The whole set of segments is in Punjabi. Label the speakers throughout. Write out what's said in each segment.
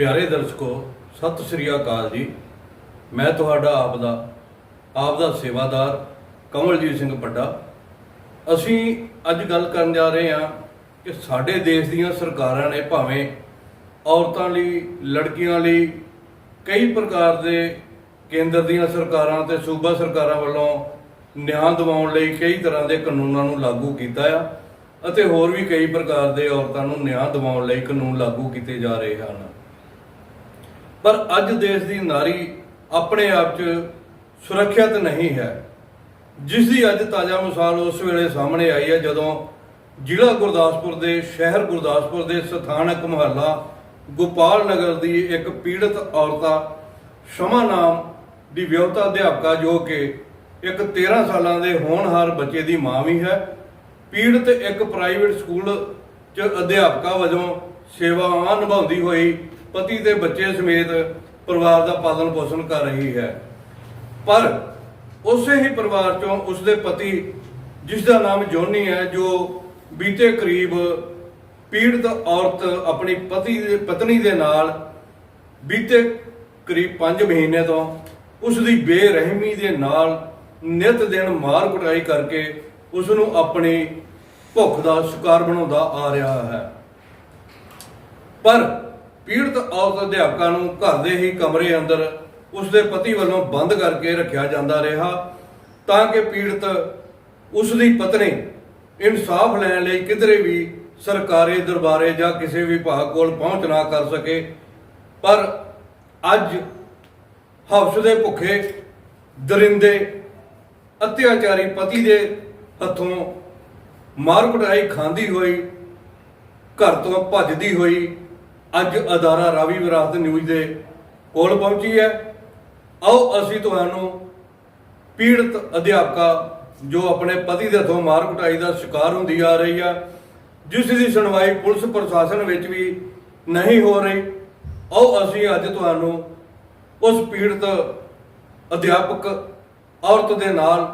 Speaker 1: ਪਿਆਰੇ ਦਰਸ਼ਕੋ, ਸਤਿ ਸ੍ਰੀ ਅਕਾਲ ਜੀ। ਮੈਂ ਤੁਹਾਡਾ ਆਪ ਦਾ ਆਪ ਦਾ ਸੇਵਾਦਾਰ ਕਮਲਜੀਤ ਸਿੰਘ ਪੱਡਾ ਅਸੀਂ ਅੱਜ ਗੱਲ ਕਰਨ ਜਾ ਰਹੇ ਹਾਂ ਕਿ ਸਾਡੇ ਦੇਸ਼ ਦੀਆਂ ਸਰਕਾਰਾਂ ਨੇ ਭਾਵੇਂ ਔਰਤਾਂ ਲਈ, ਲੜਕੀਆਂ ਲਈ ਕਈ ਪ੍ਰਕਾਰ ਦੇ ਕੇਂਦਰ ਦੀਆਂ ਸਰਕਾਰਾਂ ਤੇ ਸੂਬਾ ਸਰਕਾਰਾਂ ਵੱਲੋਂ ਨਿਆਂ ਦਿਵਾਉਣ ਲਈ ਕਈ ਤਰ੍ਹਾਂ ਦੇ ਕਾਨੂੰਨਾਂ ਨੂੰ ਲਾਗੂ ਕੀਤਾ ਆ ਅਤੇ ਹੋਰ ਵੀ ਕਈ ਪ੍ਰਕਾਰ ਦੇ ਔਰਤਾਂ ਨੂੰ ਨਿਆਂ ਦਿਵਾਉਣ ਲਈ ਕਾਨੂੰਨ ਲਾਗੂ ਕੀਤੇ ਜਾ ਰਹੇ ਹਨ। ਪਰ ਅੱਜ ਦੇਸ਼ ਦੀ ਨਾਰੀ ਆਪਣੇ ਆਪ 'ਚ ਸੁਰੱਖਿਅਤ ਨਹੀਂ ਹੈ। ਜਿਸ ਦੀ ਅੱਜ ਤਾਜ਼ਾ ਮਿਸਾਲ ਉਸ ਵੇਲੇ ਸਾਹਮਣੇ ਆਈ ਹੈ ਜਦੋਂ ਜ਼ਿਲ੍ਹਾ ਗੁਰਦਾਸਪੁਰ ਦੇ ਸ਼ਹਿਰ ਗੁਰਦਾਸਪੁਰ ਦੇ ਸਥਾਨਕ ਮੁਹੱਲਾ ਗੋਪਾਲ ਨਗਰ ਦੀ ਇੱਕ ਪੀੜਤ ਔਰਤਾ ਸ਼ਮਾ ਨਾਮ ਦੀ ਵਿਆਹੁਤਾ ਅਧਿਆਪਕਾ ਜੋ ਕਿ ਇੱਕ 13 ਸਾਲਾਂ ਦੇ ਹੋਣਹਾਰ ਬੱਚੇ ਦੀ ਮਾਂ ਵੀ ਹੈ। ਪੀੜਤ ਇੱਕ ਪ੍ਰਾਈਵੇਟ ਸਕੂਲ 'ਚ ਅਧਿਆਪਕਾ ਵਜੋਂ ਸੇਵਾਵਾਂ ਨਿਭਾਉਂਦੀ ਹੋਈ ਪਤੀ ਤੇ ਬੱਚੇ ਸਮੇਤ ਪਰਿਵਾਰ ਦਾ ਪਾਲਣ ਪੋਸ਼ਣ ਕਰ ਰਹੀ ਹੈ। ਪਰ ਉਸੇ ਹੀ ਪਰਿਵਾਰ ਚੋਂ ਉਸਦੇ ਪਤੀ, ਜਿਸ ਦਾ ਨਾਮ ਜੋਨੀ ਹੈ, ਜੋ ਬੀਤੇ ਕਰੀਬ ਪੀੜਤ ਔਰਤ ਆਪਣੀ ਪਤੀ ਦੇ, ਪਤਨੀ ਦੇ ਨਾਲ ਬੀਤੇ ਕਰੀਬ 5 ਮਹੀਨੇ ਤੋਂ ਉਸ ਦੀ ਬੇਰਹਿਮੀ ਦੇ ਨਾਲ ਨਿਤ ਦਿਨ ਮਾਰ ਕੁਟਾਈ ਕਰਕੇ ਉਸ ਨੂੰ ਆਪਣੀ ਭੁੱਖ ਦਾ ਸ਼ਿਕਾਰ ਬਣਾਉਂਦਾ ਆ ਰਿਹਾ ਹੈ। ਪਰ ਪੀੜਤ ਔਰਤ ਅਧਿਆਪਕਾਂ ਨੂੰ ਘਰ ਦੇ ਹੀ ਕਮਰੇ ਅੰਦਰ ਉਸ ਦੇ ਪਤੀ ਵੱਲੋਂ ਬੰਦ ਕਰਕੇ ਰੱਖਿਆ ਜਾਂਦਾ ਰਿਹਾ ਤਾਂ ਕਿ ਪੀੜਤ ਉਸ ਦੀ ਪਤਨੀ ਇਨਸਾਫ ਲੈਣ ਲਈ ਕਿਧਰੇ ਵੀ ਸਰਕਾਰੀ ਦਰਬਾਰੇ ਜਾਂ ਕਿਸੇ ਵਿਭਾਗ ਕੋਲ ਪਹੁੰਚ ਨਾ ਕਰ ਸਕੇ। ਪਰ ਅੱਜ ਹਵਸ ਦੇ ਭੁੱਖੇ ਦਰਿੰਦੇ ਅਤਿਆਚਾਰੀ ਪਤੀ ਦੇ ਹੱਥੋਂ ਮਾਰ ਕੁਟਾਈ ਖਾਂਦੀ ਹੋਈ, ਘਰ ਤੋਂ ਭੱਜਦੀ ਹੋਈ ਅੱਜ ਅਦਾਰਾ ਰਾਵੀ ਵਿਰਾਸਤ ਨਿਊਜ਼ ਦੇ ਕੋਲ ਪਹੁੰਚੀ ਹੈ। ਆਓ ਅਸੀਂ ਤੁਹਾਨੂੰ ਪੀੜਤ ਅਧਿਆਪਕਾ ਜੋ ਆਪਣੇ ਪਤੀ ਦੇ ਹੱਥੋਂ ਮਾਰ ਕੁਟਾਈ ਦਾ ਸ਼ਿਕਾਰ ਹੁੰਦੀ ਆ ਰਹੀ ਆ, ਜਿਸ ਦੀ ਸੁਣਵਾਈ ਪੁਲਿਸ ਪ੍ਰਸ਼ਾਸਨ ਵਿੱਚ ਵੀ ਨਹੀਂ ਹੋ ਰਹੀ। ਆਓ ਅਸੀਂ ਅੱਜ ਤੁਹਾਨੂੰ ਉਸ ਪੀੜਤ ਅਧਿਆਪਕ ਔਰਤ ਦੇ ਨਾਲ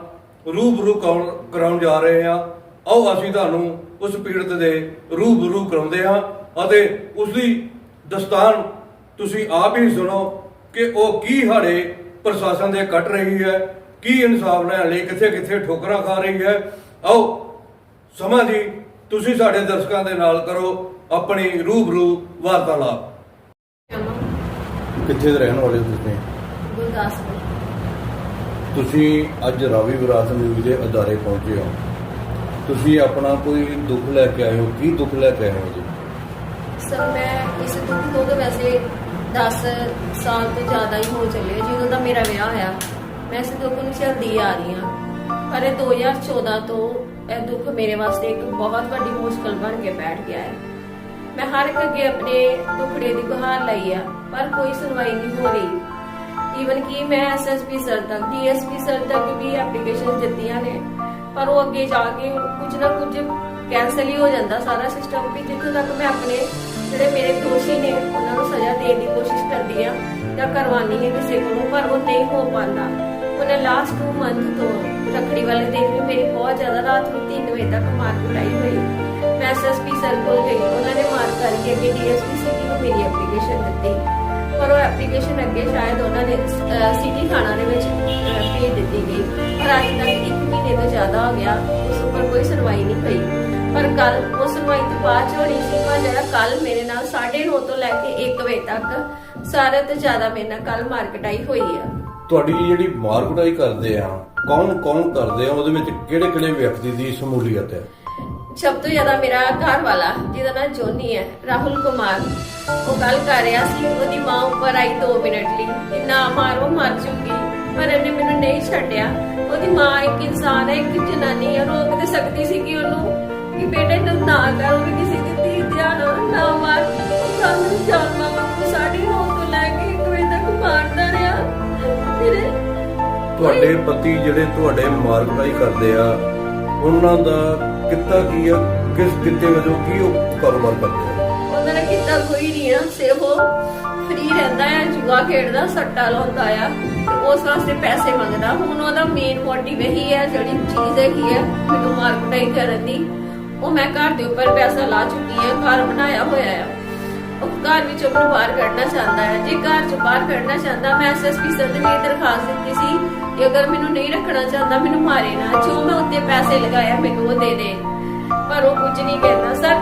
Speaker 1: ਰੂਬਰੂ ਕਰਾਉਣ ਕਰਾਉਣ ਜਾ ਰਹੇ ਹਾਂ ਆਓ ਅਸੀਂ ਤੁਹਾਨੂੰ ਉਸ ਪੀੜਤ ਦੇ ਰੂਬਰੂ ਕਰਾਉਂਦੇ ਹਾਂ। ਅਤੇ ਉਸ ਦੀ ਦਸਤਾਨ ਤੁਸੀਂ ਆਪ ਹੀ ਸੁਣੋ ਕਿ ਉਹ ਕੀ ਹਾੜੇ ਪ੍ਰਸ਼ਾਸਨ ਦੇ ਕੱਟ ਰਹੀ ਹੈ ਕੀ ਇਨਸਾਫ ਲੈਣ ਲਈ ਕਿੱਥੇ ਕਿੱਥੇ ਠੋਕਰਾਂ ਖਾ ਰਹੀ ਹੈ। ਆਓ ਸਮਾਂ ਜੀ ਤੁਸੀਂ ਸਾਡੇ ਦਰਸ਼ਕਾਂ ਦੇ ਨਾਲ ਕਰੋ ਆਪਣੀ ਰੂਬਰੂ ਵਾਰਤਾਲਾਪ। ਕਿੱਥੇ ਦੇ ਰਹਿਣ ਵਾਲੇ ਹੋ ਤੁਸੀਂ?
Speaker 2: ਗੁਰਦਾਸਪੁਰ।
Speaker 1: ਤੁਸੀਂ ਅੱਜ ਰਾਵੀ ਵਿਰਾਸਤ ਨਿਊਜ਼ ਦੇ ਅਦਾਰੇ ਪਹੁੰਚੇ ਹੋ। ਤੁਸੀਂ ਆਪਣਾ ਕੋਈ ਦੁੱਖ ਲੈ ਕੇ ਆਏ ਹੋ? ਕੀ ਦੁੱਖ ਲੈ ਕੇ ਆਏ ਹੋ ਜੀ?
Speaker 2: ਸਰ ਮੈਂ ਇਸ ਦੁੱਖ ਤੋਂ ਤਾਂ ਵੈਸੇ 10 ਸਾਲ ਤੋਂ ਜ਼ਿਆਦਾ ਹੀ ਹੋ ਚੱਲੇ ਜਦੋਂ ਦਾ ਮੇਰਾ ਵਿਆਹ ਹੋਇਆ, ਮੈਂ ਇਸ ਦੁੱਖ ਨੂੰ ਝੱਲਦੀ ਆ ਰਹੀ ਹਾਂ। ਪਰ ਇਹ 2014 ਤੋਂ ਇਹ ਦੁੱਖ ਮੇਰੇ ਵਾਸਤੇ ਇੱਕ ਬਹੁਤ ਵੱਡੀ ਮੁਸ਼ਕਲ ਬਣ ਕੇ ਬੈਠ ਗਿਆ ਹੈ। ਮੈਂ ਹਰ ਇੱਕ ਅੱਗੇ ਆਪਣੇ ਦੁੱਖੜੇ ਦੀ ਗੁਹਾਰ ਲਈ ਆ, ਪਰ ਕੋਈ ਸੁਣਵਾਈ ਨਹੀਂ ਹੋ ਰਹੀ। ਈਵਨ ਕਿ ਮੈਂ ਐਸਐਸਪੀ ਸਰ ਤੱਕ ਡੀਐਸਪੀ ਸਰ ਤੱਕ ਵੀ ਐਪਲੀਕੇਸ਼ਨ ਦਿੱਤੀਆਂ ਨੇ, ਪਰ ਉਹ ਅੱਗੇ ਜਾ ਕੇ ਕੁਝ ਨਾ ਕੁਝ ਕੈਨਸਲ ਹੀ ਹੋ ਜਾਂਦਾ ਸਾਰਾ ਸਿਸਟਮ ਵੀ, ਜਿੱਥੇ ਤੱਕ ਮੈਂ ਆਪਣੇ ਜਿਹੜੇ ਮੇਰੇ ਦੋਸ਼ੀ ਨੇ, ਉਹਨਾਂ ਨੂੰ ਸਜ਼ਾ ਦੇਣ ਦੀ ਕੋਸ਼ਿਸ਼ ਕਰਦੀ ਆ ਜਾਂ ਕਰਵਾਉਣੀ ਹੈ ਕਿਸੇ ਕੋਲੋਂ, ਪਰ ਉਹ ਨਹੀਂ ਹੋ ਪਾਉਂਦਾ। ਉਹਨੇ ਲਾਸਟ 2 ਮੰਥ ਤੋਂ ਰੱਖੜੀ ਵਾਲੇ ਦਿਨ ਵੀ ਮੇਰੀ ਬਹੁਤ ਜ਼ਿਆਦਾ ਰਾਤ ਨੂੰ 3 ਵਜੇ ਤੱਕ ਮਾਰ ਕੁਟਾਈ ਹੋਈ। ਮੈਂ ਐਸਐਸਪੀ ਸਰ ਕੋਲ ਗਈ, ਉਹਨਾਂ ਨੇ ਮਾਰ ਕਰਕੇ ਅੱਗੇ ਡੀਐਸਪੀ ਸਿਟੀ ਨੂੰ ਮੇਰੀ ਐਪਲੀਕੇਸ਼ਨ ਦਿੱਤੀ। ਪਰ ਉਹ ਐਪਲੀਕੇਸ਼ਨ ਅੱਗੇ ਸ਼ਾਇਦ ਉਹਨਾਂ ਨੇ ਸਿਟੀ ਥਾਣਾ ਦੇ ਵਿੱਚ ਭੇਜ ਦਿੱਤੀ ਗਈ। ਪਰ ਅੱਜ ਤੱਕ 1 ਮਹੀਨੇ ਤੋਂ ਜ਼ਿਆਦਾ ਹੋ ਗਿਆ, ਉਸ ਉੱਪਰ ਕੋਈ ਸੁਣਵਾਈ ਨਹੀਂ ਹੋਈ। ਪਰ ਕੱਲ ਉਹ ਸੁਣਵਾਈ ਤੋਂ ਬਾਅਦ ਹੋਣੀ ਸੀ ਪਰ ਜਿਹੜਾ ਕੱਲ ਮੇਰੇ ਨਾਲ 9:30 ਤੋਂ ਲੈ ਕੇ 1 ਵਜੇ ਤੱਕ ਸਾਰੇ ਤੋਂ ਜ਼ਿਆਦਾ ਮੇਰੇ ਨਾਲ ਕੱਲ ਮਾਰਕਟਾਈ ਹੋਈ ਆ।
Speaker 1: ਤੁਹਾਡੀ ਜਿਹੜੀ ਮਾਰ ਕੁਟਾਈ ਕਰਦੇ ਆ ਕੌਣ ਕੌਣ ਕਰਦੇ ਆ ਉਹਦੇ ਵਿੱਚ ਕਿਹੜੇ ਕਿਹੜੇ ਵਿਅਕਤੀ ਦੀ ਸ਼ਮੂਲੀਅਤ ਹੈ?
Speaker 2: ਸਭ ਤੋਂ ਜ਼ਿਆਦਾ ਮੇਰਾ ਘਰ ਵਾਲਾ ਜਿਹਦਾ ਨਾਮ ਜੋਨੀ ਹੈ ਰਾਹੁਲ ਕੁਮਾਰ। ਉਹ ਗੱਲ ਕਰ ਰਿਹਾ ਸੀ ਉਹਦੀ ਮਾਂ ਉੱਪਰ ਆਈ 2 ਮਿੰਟ ਲਈ। ਕਿ ਨਾ ਮਾਰੋ ਮਰ ਚੁੱਕੀ ਪਰ ਇਹਨੇ ਮੈਨੂੰ ਨਹੀਂ ਛੱਡਿਆ। ਉਹਦੀ ਮਾਂ ਇੱਕ ਇਨਸਾਨ ਹੈ ਇੱਕ ਜਨਾਨੀ ਹੈ ਰੋਕ ਤੇ ਸਕਦੀ ਸੀ ਕਿ ਉਹਨੂੰ ਕਿ ਬੇਟੇ ਨੂੰ ਨਾ ਕਰ ਉਹ ਵੀ ਕਿਸੇ ਦੀ ਧੀ ਧਿਆਨ ਨਾ ਮਾਰ। ਉਹ ਸਾਨੂੰ ਜਾਨਮਾ ਵਾਂਗੂ ਸਾਡੀ ਨੌ ਤੋਂ ਲੈ ਕੇ ਇੱਕ ਵਜੇ ਤੱਕ ਮਾਰਦਾ ਰਿਹਾ। ਮੇਰੇ
Speaker 1: ਤੁਹਾਡੇ ਪਤੀ ਜਿਹੜੇ ਤੁਹਾਡੇ ਮਾਰ ਕੁਟਾਈ ਕਰਦੇ ਆ ਉਹਨਾਂ ਦਾ ਕਿੱਤਾ ਕੀ ਆ? ਕਿਸ ਕਿੱਤੇ ਵਜੋਂ ਕੀ ਉਹ ਕਾਰੋਬਾਰ ਕਰਦੇ ਆ?
Speaker 2: ਉਹਨਾਂ ਨੇ ਕੀਤਾ ਕੋਈ ਨਹੀਂ ਆ ਸਿਰਫ ਉਹ ਫ੍ਰੀ ਰਹਿੰਦਾ ਹੈ ਜੁਆ ਖੇਡਦਾ ਸੱਟਾ ਲਾਉਂਦਾ ਆ ਉਸ ਵਾਸਤੇ ਪੈਸੇ ਮੰਗਦਾ। ਹੁਣ ਉਹਦਾ ਮੇਨ ਮੋਟਿਵ ਇਹੀ ਹੈ ਜਿਹੜੀ ਚੀਜ਼ ਹੈਗੀ ਹੈ ਮੈਨੂੰ ਮਾਰਕਟਾਈ ਕਰਨ ਦੀ। ਉਹ ਮੈਂ ਘਰ ਦੇ ਉੱਪਰ ਪੈਸਾ ਲਾ ਚੁੱਕੀ ਹਾਂ, ਘਰ ਬਣਾਇਆ ਹੋਇਆ ਆ। ਉਹ ਘਰ ਵਿੱਚੋਂ ਆਪਣਾ ਬਾਹਰ ਕੱਢਣਾ ਚਾਹੁੰਦਾ ਹੈ। ਜੇ ਘਰ ਚੋਂ ਬਾਹਰ ਕੱਢਣਾ ਚਾਹੁੰਦਾ, ਮੈਂ ਐਸਐਸਪੀ ਸਰ ਦੇ ਵੀ ਦਰਖਾਸਤ ਦਿੱਤੀ ਸੀ ਕਿ ਅਗਰ ਮੈਨੂੰ ਨਹੀਂ ਰੱਖਣਾ ਚਾਹੁੰਦਾ, ਮੈਨੂੰ ਮਾਰੇ ਨਾ। ਜੋ ਮੈਂ ਉੱਤੇ ਪੈਸੇ ਲਗਾਇਆ ਮੈਨੂੰ ਉਹ ਦੇ ਦੇ। ਪਰ ਉਹ ਕੁਝ ਨਹੀਂ ਕਹਿੰਦਾ। ਸਰ,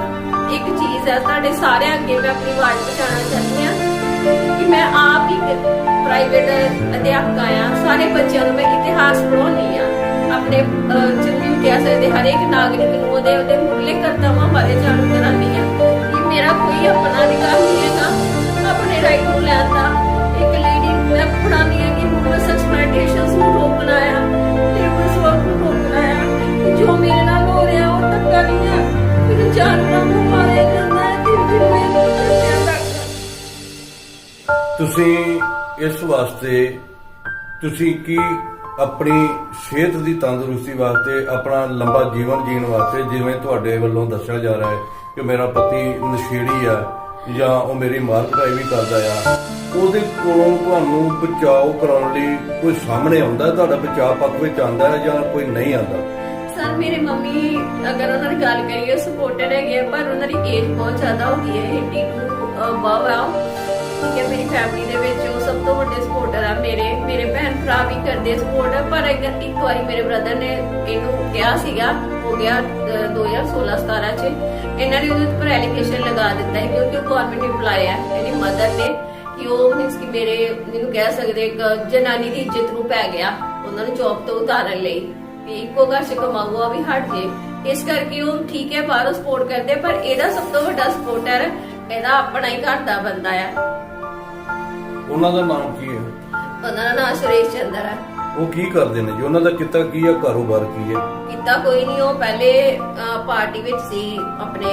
Speaker 2: ਇੱਕ ਚੀਜ਼ ਹੈ, ਤੁਹਾਡੇ ਸਾਰਿਆਂ ਅੱਗੇ ਮੈਂ ਆਪਣੀ ਆਵਾਜ਼ ਪਹੁੰਚਾਉਣਾ ਚਾਹੁੰਦੀ ਹਾਂ ਕਿ ਮੈਂ ਆਪ ਇੱਕ ਪ੍ਰਾਈਵੇਟ ਅਧਿਆਪਕਾ ਆ ਸਾਰੇ ਬੱਚਿਆਂ ਨੂੰ ਮੈਂ ਇਤਿਹਾਸ ਪੜ੍ਹਾਉਂਦੀ ਆ ਆਪਣੇ ਜਿੰਨੀ ਕਹਿ ਸਕਦੇ ਹਰ ਇੱਕ ਨਾਗਰਿਕ ਨੂੰ ਉਹਦੇ ਉਹਦੇ ਮੁੱਢਲੇ ਕਰਤੱਵਾਂ ਬਾਰੇ ਜਾਣੂ ਕਰਾਉਂਦੀ ਆ ਕਿ ਮੇਰਾ ਕੋਈ ਆਪਣਾ ਅਧਿਕਾਰ ਨਹੀਂ ਹੈਗਾ, ਆਪਣੇ ਰਾਈਟ ਨੂੰ ਲੈਣ ਦਾ। ਇੱਕ ਲੇਡੀ ਮੈਂ ਪੜ੍ਹਾਉਂਦੀ ਆ ਕਿ ਹਿਊਮਨ ਐਕਸਪਲੋਇਟੇਸ਼ਨਸ ਨੂੰ ਰੋਕਣਾ ਆ ਲੇਬਰਸ ਵਰਕ ਨੂੰ ਰੋਕਣਾ ਆ ਜੋ ਮੇਰੇ ਨਾਲ ਹੋ ਰਿਹਾ, ਉਹ ਧੱਕਾ ਨਹੀਂ ਆ। ਮੈਨੂੰ ਜਾਨਵਰਾਂ ਨੂੰ ਮਾਰਿਆ ਜਾਂਦਾ ਹੈ, ਤੇ ਜਿਵੇਂ ਬੱਚਿਆਂ
Speaker 1: ਤੁਸੀਂ ਇਸ ਵਾਸਤੇ ਤੁਸੀਂ ਕੀ ਆਪਣੀ ਸਿਹਤ ਦੀ ਤੰਦਰੁਸਤੀ ਵਾਸਤੇ ਆਪਣਾ ਲੰਬਾ ਜੀਵਨ ਜੀਣ ਵਾਸਤੇ ਜਿਵੇਂ ਤੁਹਾਡੇ ਵੱਲੋਂ ਦੱਸਿਆ ਜਾ ਰਿਹਾ ਹੈ ਕਿ ਮੇਰਾ ਪਤੀ ਨਸ਼ੇੜੀ ਆ ਜਾਂ ਉਹ ਮੇਰੀ ਮਾਰ ਕੁਟਾਈ ਵੀ ਕਰਦਾ ਆ ਉਹਦੇ ਕੋਲੋਂ ਤੁਹਾਨੂੰ ਬਚਾਓ ਕਰਾਉਣ ਲਈ ਕੋਈ ਸਾਹਮਣੇ ਆਉਂਦਾ? ਤੁਹਾਡਾ ਬਚਾਅ ਪੱਖ ਵਿੱਚ ਆਉਂਦਾ ਹੈ ਜਾਂ ਕੋਈ ਨਹੀਂ ਆਉਂਦਾ?
Speaker 2: ਸਰ ਮੇਰੇ ਮੰਮੀ ਅਗਰ ਉਹਨਾਂ ਦੀ ਗੱਲ ਕਰੀਏ ਸਪੋਰਟਰ ਹੈਗੇ ਆ, ਪਰ ਉਹਨਾਂ ਦੀ ਏਜ ਬਹੁਤ ਜ਼ਿਆਦਾ ਹੋ ਗਈ ਹੈ 82 ਅਬਵ ਆ ਠੀਕ ਹੈ, ਮੇਰੀ ਫੈਮਿਲੀ ਦੇ ਵਿੱਚ ਉਹ ਸਭ ਤੋਂ ਵੱਡੇ ਸਪੋਰਟਰ ਆ ਮੇਰੇ ਮੇਰੇ ਭੈਣ ਭਰਾ ਵੀ ਕਰਦੇ ਸਪੋਰਟ ਪਰ ਅਗਰ ਇੱਕ ਵਾਰੀ ਮੇਰੇ ਬ੍ਰਦਰ ਨੇ ਇਹਨੂੰ ਕਿਹਾ ਸੀਗਾ, ਹੋ ਗਿਆ 2016 17 ਚ, ਇਹਨਾਂ ਨੇ ਉਹਦੇ ਉੱਪਰ ਐਲੀਗੇਸ਼ਨ ਲਗਾ ਦਿੱਤਾ ਹੈ ਕਿਉਂਕਿ ਉਹ ਗਵਰਨਮੈਂਟ EMPLOYE ਆ, ਇਹਦੀ ਮਦਰ ਨੇ, ਕਿ ਉਹ ਮੀਨਸ ਕਿ ਮੇਰੇ ਮੈਨੂੰ ਕਹਿ ਸਕਦੇ, ਇੱਕ ਜਨਾਨੀ ਦੀ ਇੱਜ਼ਤ ਨੂੰ ਪੈ ਗਿਆ, ਉਹਨਾਂ ਨੂੰ ਜੌਬ ਤੋਂ ਉਤਾਰਨ ਲਈ, ਵੀ ਇੱਕੋ ਘਰ ਚ ਕਮਾਊਆ ਵੀ ਹਟ ਜੇ। ਇਸ ਕਰਕੇ ਉਹ ਠੀਕ ਹੈ, ਬਾਹਰੋਂ ਸਪੋਰਟ ਕਰਦੇ ਪਰ ਇਹਦਾ ਸਭ ਤੋਂ ਵੱਡਾ ਸਪੋਰਟਰ ਇਹਦਾ ਆਪਣਾ ਹੀ ਘਰ ਦਾ ਬੰਦਾ ਆ।
Speaker 1: ਉਹਨਾਂ ਦਾ ਨਾਮ ਕੀ ਹੈ?
Speaker 2: ਉਹਨਾਂ ਦਾ ਨਾਮ ਸੁਰੇਸ਼ ਚੰਦਰ ਹੈ।
Speaker 1: ਉਹ ਕੀ ਕਰਦੇ ਨੇ ਜੀ? ਉਹਨਾਂ ਦਾ ਕਿੱਤਾ ਕੀ ਹੈ ਕਾਰੋਬਾਰ ਕੀ ਹੈ?
Speaker 2: ਕੀਤਾ ਕੋਈ ਨਹੀਂ ਉਹ ਪਹਿਲੇ ਪਾਰਟੀ ਵਿੱਚ ਸੀ ਆਪਣੇ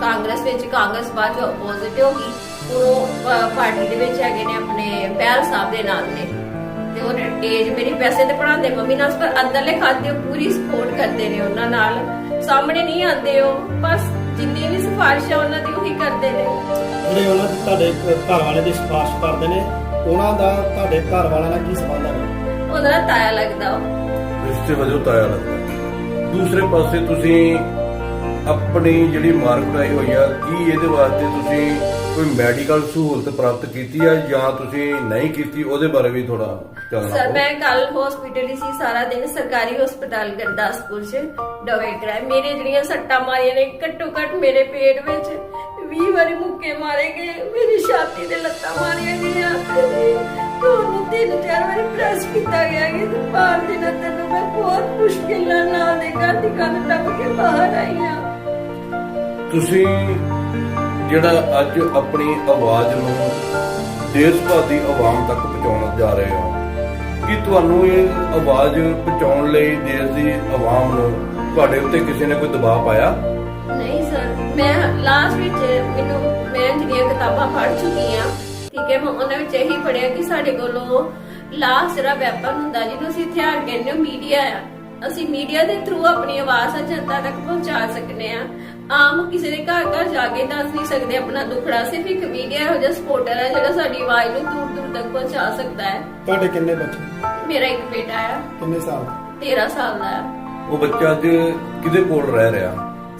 Speaker 2: ਕਾਂਗਰਸ ਵਿੱਚ। ਕਾਂਗਰਸ ਬਾਅਦ ਚ ਆਪੋਜ਼ਿਟ ਹੋ ਗਈ। ਉਹ ਪਾਰਟੀ ਦੇ ਵਿੱਚ ਹੈਗੇ ਨੇ ਆਪਣੇ ਬਹਿਲ ਸਾਹਿਬ ਦੇ ਨਾਲ ਨੇ। ਤੇ ਉਹ ਏਜ ਮੇਰੀ ਪੈਸੇ ਤੇ ਪੜਾਉਂਦੇ ਮੰਮੀ ਨਾਲ ਪਰ ਅੰਦਰਲੇ ਖਾਤੇ ਪੂਰੀ ਸਪੋਰਟ ਕਰਦੇ ਨੇ ਉਹਨਾਂ ਨਾਲ। ਸਾਹਮਣੇ ਨਹੀਂ ਆਉਂਦੇ ਉਹ ਬਸ। ਜਿੰਨੀ ਵੀ ਸਿਫਾਰਿਸ਼ਾਂ ਉਹਨਾਂ ਦੀ ਉਹੀ ਕਰਦੇ ਨੇ।
Speaker 3: ਜਿਹੜੇ ਉਹਨਾਂ ਦੇ ਤੁਹਾਡੇ ਘਰ ਵਾਲੇ ਦੀ ਸਿਫਾਰਿਸ਼ ਕਰਦੇ ਨੇ ਉਹਨਾਂ ਦਾ ਤੁਹਾਡੇ ਘਰ ਵਾਲਿਆਂ ਨਾਲ ਕੀ ਸੰਬੰਧ ਹੈ?
Speaker 2: ਉਹਨਾਂ ਦਾ ਤਾਇਆ ਲੱਗਦਾ ਉਹ
Speaker 1: ਰਿਸ਼ਤੇ ਵਜੋਂ ਤਾਇਆ ਲੱਗਦਾ। ਦੂਸਰੇ ਪਾਸੇ ਤੁਸੀਂ ਆਪਣੀ ਜਿਹੜੀ ਮਾਰ ਕੁਟਾਈ ਹੋਈ ਆ ਕੀ ਇਹਦੇ ਵਾਸਤੇ ਤੁਸੀਂ ਕੋਈ ਮੈਡੀਕਲ ਸਹੂਲਤ ਪ੍ਰਾਪਤ ਕੀਤੀ ਆ ਜਾਂ ਤੁਸੀਂ ਨਹੀਂ ਕੀਤੀ ਉਹਦੇ ਬਾਰੇ ਵੀ ਥੋੜਾ
Speaker 2: ਸਰ ਮੈਂ ਕੱਲ ਹਸਪੀਟਲ ਹੀ ਸੀ ਸਾਰਾ ਦਿਨ ਸਰਕਾਰੀ ਹਸਪਤਾਲ ਗੁਰਦਾਸਪੁਰ ਚ ਦਵਾਈ ਕਰਾਈ ਮੇਰੇ ਜਿਹੜੀਆਂ ਸੱਟਾਂ ਮਾਰੀਆਂ ਨੇ ਘੱਟੋ ਘੱਟ ਮੇਰੇ ਪੇਟ ਵਿੱਚ 20 ਵਾਰੀ ਮੁੱਕੇ ਮਾਰੇ ਗਏ। ਮੇਰੀ ਛਾਤੀ ਤੇ ਲੱਤਾਂ ਮਾਰੀਆਂ ਗਈਆਂ। ਤੁਹਾਨੂੰ ਤਿੰਨ ਚਾਰ ਵਾਰੀ ਪ੍ਰੈਸ ਕੀਤਾ ਗਿਆ ਕਿ ਬਾਹਰ ਦੇ ਨੰਦਰ ਨੂੰ ਮੈਂ ਬਹੁਤ ਮੁਸ਼ਕਿਲ ਨਾਲ ਦੇ ਘਰ ਦੀ ਕੰਧ ਟੱਪ ਕੇ ਬਾਹਰ ਆਈ ਹਾਂ।
Speaker 1: ਤੁਸੀਂ ਜਿਹੜਾ ਅੱਜ ਆਪਣੀ ਆਵਾਜ਼ ਨੂੰ ਦੇਸ਼ ਭਰ ਦੀ ਆਵਾਮ ਤੱਕ ਪਹੁੰਚਾਉਣ ਜਾ ਰਹੇ ਹੋ, ਕੀ ਤੁਹਾਨੂੰ ਇਹ ਆਵਾਜ਼ ਪਹੁੰਚਾਉਣ ਲਈ ਦੇਸ਼ ਦੀ ਆਵਾਮ ਨੂੰ ਤੁਹਾਡੇ ਉੱਤੇ ਕਿਸੇ ਨੇ ਕੋਈ ਦਬਾਅ ਪਾਇਆ?
Speaker 2: ਨਹੀਂ ਸਰ, ਮੈਂ ਲਾਸਟ ਵਿੱਚ ਮੈਨੂੰ ਮੈਂ ਜਿਹੜੀਆਂ ਕਿਤਾਬਾਂ ਪੜ੍ਹ ਚੁੱਕੀ ਆ ਠੀਕ ਹੈ, ਮੈਂ ਉਹਨਾਂ ਵਿੱਚ ਇਹੀ ਪੜ੍ਹਿਆ ਕਿ ਸਾਡੇ ਕੋਲੋਂ ਲਾਸਟ ਜਿਹੜਾ ਵੈਪਨ ਹੁੰਦਾ ਜਿਹਨੂੰ ਅਸੀਂ ਹਥਿਆਰ ਕਹਿੰਦੇ ਮੀਡੀਆ ਆ। ਅਸੀਂ ਮੀਡੀਆ ਦੇ ਥਰੂ ਆਪਣੀ ਆਵਾਜ਼ ਆ ਜਨਤਾ ਤੱਕ ਪਹੁੰਚਾ ਸਕਨੇ ਆ ਆਮ ਕਿਸੇ ਦੇ ਘਰ ਘਰ ਜਾ ਕੇ ਦੱਸ ਨਹੀਂ ਸਕਦੇ ਆਪਣਾ ਦੁੱਖੜਾ ਸਿਰਫ ਇੱਕ ਮੀਡੀਆ ਇਹੋ ਜਿਹਾ ਸਪੋਰਟਰ ਹੈ ਜਿਹੜਾ ਸਾਡੀ ਆਵਾਜ਼ ਨੂੰ ਦੂਰ ਦੂਰ ਤੱਕ ਪਹੁੰਚਾ ਸਕਦਾ ਹੈ।
Speaker 3: ਤੁਹਾਡੇ ਕਿੰਨੇ ਬੱਚੇ?
Speaker 2: ਮੇਰਾ ਇੱਕ ਬੇਟਾ ਹੈ
Speaker 3: ਕਿੰਨੇ ਸਾਲ
Speaker 2: 13 ਸਾਲ ਦਾ ਹੈ
Speaker 1: ਉਹ ਬੱਚਾ ਅੱਜ ਕਿਹਦੇ ਕੋਲ ਰਹਿ ਰਿਹਾ?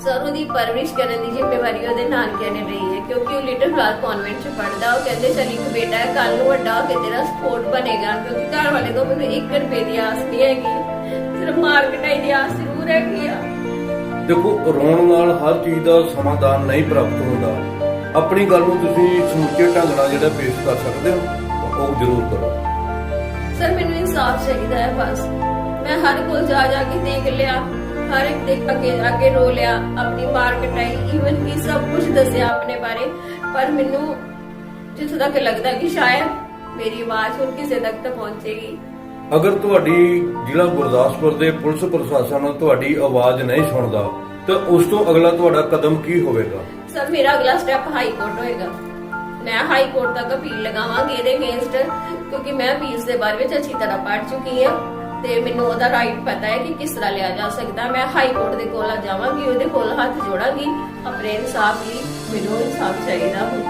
Speaker 2: ਸਰ ਉਹਦੀ ਪਰਵਰਿਸ਼ ਕਰਨ ਦੀ ਜ਼ਿੰਮੇਵਾਰੀ ਉਹਦੇ ਨਾਨਕਿਆਂ ਨੇ ਲਈ ਹੈ ਕਿਉਂਕਿ ਉਹ ਲਿਟਲ ਫਲਾਰ ਕਨਵੈਂਟ ਚ ਪੜਦਾ ਉਹ ਕਹਿੰਦੇ ਚੱਲ ਇੱਕ ਬੇਟਾ ਹੈ ਕੱਲ ਨੂੰ ਵੱਡਾ ਹੋ ਕੇ ਤੇਰਾ ਸਪੋਰਟ ਬਣੇਗਾ ਕਿਉਂਕਿ ਘਰ ਵਾਲੇ ਤੋਂ ਮੈਨੂੰ 1 ਰੁਪਏ ਦੀ ਆਸ ਨਹੀਂ ਹੈਗੀ। ਸਿਰਫ ਮਾਰਕੀਟਾਈ ਦੀ ਆਸ ਜ਼ਰੂਰ ਹੈਗੀ ਆ।
Speaker 1: ਦੇਖੋ, ਰੋਣ ਨਾਲ ਹਰ ਚੀਜ਼ ਦਾ ਸਮਾਧਾਨ ਨਹੀਂ ਪ੍ਰਾਪਤ ਹੁੰਦਾ। ਆਪਣੀ ਗੱਲ ਨੂੰ ਤੁਸੀਂ ਸਮੁੱਚੇ ਢੰਗ ਨਾਲ ਜਿਹੜਾ ਪੇਸ਼ ਕਰ ਸਕਦੇ ਹੋ, ਉਹ ਜ਼ਰੂਰ ਕਰੋ।
Speaker 2: ਸਰ, ਮੈਨੂੰ ਇਨਸਾਫ ਚਾਹੀਦਾ ਹੈ ਬਸ। ਮੈਂ ਹਰ ਕੋਲ ਜਾ ਜਾ ਕੇ ਦੇਖ ਲਿਆ, ਹਰ ਇੱਕ ਦੇ ਅੱਗੇ ਅੱਗੇ ਰੋ ਲਿਆ, ਆਪਣੀ ਮਾਰਕੀਟਾਈ ਈਵਨ ਕਿ ਸਭ ਕੁਝ ਦੱਸਿਆ ਆਪਣੇ ਬਾਰੇ। ਪਰ ਮੈਨੂੰ ਜਿੱਥੋਂ ਤੱਕ ਲੱਗਦਾ ਕਿ ਸ਼ਾਇਦ ਮੇਰੀ ਆਵਾਜ਼ ਹੁਣ ਕਿਸੇ ਤੱਕ ਤਾਂ ਪਹੁੰਚੇਗੀ।
Speaker 1: ਅਗਰ ਤੁਹਾਡੀ ਜ਼ਿਲ੍ਹਾ ਗੁਰਦਾਸਪੁਰ ਦੇ ਪੁਲਿਸ ਪ੍ਰਸ਼ਾਸਨ ਤੁਹਾਡੀ ਆਵਾਜ਼ ਨਹੀਂ ਸੁਣਦਾ, ਤਾਂ ਉਸ ਤੋਂ ਅਗਲਾ ਤੁਹਾਡਾ ਕਦਮ ਕੀ ਹੋਵੇਗਾ?
Speaker 2: ਸਰ ਮੇਰਾ ਅਗਲਾ ਸਟੈਪ ਹਾਈ ਕੋਰਟ ਹੋਏਗਾ। ਮੈਂ ਹਾਈ ਕੋਰਟ ਤੱਕ ਅਪੀਲ ਲਗਾਵਾਂਗੀ ਇਹਦੇ ਅਗੇਂਸਟ ਕਿਉਂਕਿ ਮੈਂ ਅਪੀਲਸ ਦੇ ਬਾਰੇ ਵਿੱਚ ਅੱਛੀ ਤਰ੍ਹਾਂ ਪੜ੍ਹ ਚੁੱਕੀ ਹਾਂ ਤੇ ਮੈਨੂੰ ਉਹਦਾ ਰਾਈਟ ਪਤਾ ਹੈ ਕਿ ਕਿਸ ਤਰ੍ਹਾਂ ਲਿਆ ਜਾ ਸਕਦਾ। ਮੈਂ ਹਾਈ ਕੋਰਟ ਦੇ ਕੋਲ ਜਾਵਾਂਗੀ, ਉਹਦੇ ਕੋਲ ਹੱਥ ਜੋੜਾਂਗੀ। ਆਪਣੇ ਇਨਸਾਫ ਲਈ ਮੈਨੂੰ ਇਨਸਾਫ ਚਾਹੀਦਾ ਹੁਣ